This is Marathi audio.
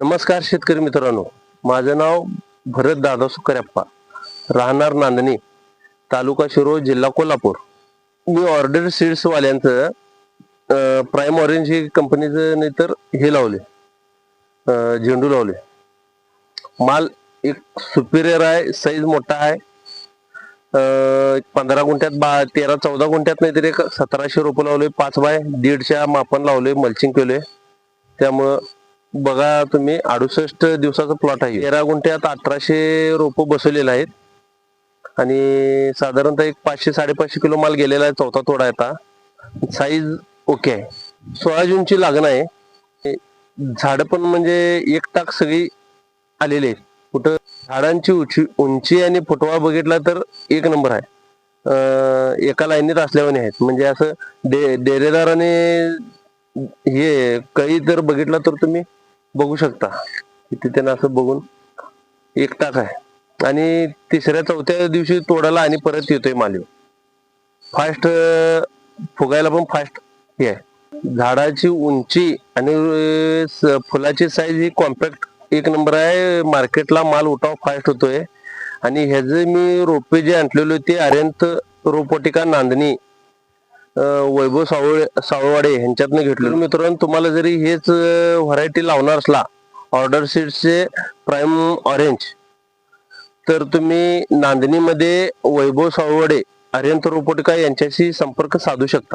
नमस्कार शेतकरी मित्रांनो. माझं नाव भरत दादा सुकरप्पा राहणार नांदणी तालुका शिरोळ जिल्हा कोल्हापूर. मी ऑर्डर सीड्स वाल्यांचं प्राईम ऑरेंज ही कंपनीचं नाही तर हे लावले. झेंडू लावले. माल एक सुपिरियर आहे साईज मोठा आहे. पंधरा गुंठ्यात बा तेरा चौदा गुंठ्यात नाहीतरी एक सतराशे रोपं लावले पाच बाय दीडच्या मापन लावले मल्चिंग केले. त्यामुळं बघा तुम्ही अडुसष्ट दिवसाचा प्लॉट आहे. तेरा गुंठ्यात अठराशे रोप बसवलेले आहेत. आणि साधारणतः एक पाचशे साडेपाचशे किलो माल गेलेला आहे चौथा तोडा येता आता. साईज ओके आहे. सोळा जूनची लागण आहे. झाड पण म्हणजे एक टाक सगळी आलेली आहेत. कुठं झाडांची उंची उंची आणि फुटवा बघितला तर एक नंबर आहे. एका लाईनीत असल्यावानी आहेत. म्हणजे असं डे डेरेदार हे काही जर बघितला तर तुम्ही बघू शकता. इथे त्यांना असं बघून एक टाक आहे. आणि तिसऱ्या चौथ्या दिवशी तोडायला आणि परत येतोय माल फास्ट फुगायला पण फास्ट हे आहे. झाडाची उंची आणि स- फुलाची साईज ही कॉम्पॅक्ट एक नंबर आहे. मार्केटला माल उठाव फास्ट होतोय. आणि ह्याचे मी रोपे जे आणलेले ते अर्यंत रोपटिका नांदणी वैभव सावळे सावळवाडे ह्यांच्यातनं घेतलेलं. मित्रांनो तुम्हाला जरी हेच व्हरायटी लावणार असला ऑर्डर सीड्सचे प्राईम ऑरेंज तर तुम्ही नांदणीमध्ये वैभव सावळवाडे अर्यंत रोपोटिका यांच्याशी संपर्क साधू शकता.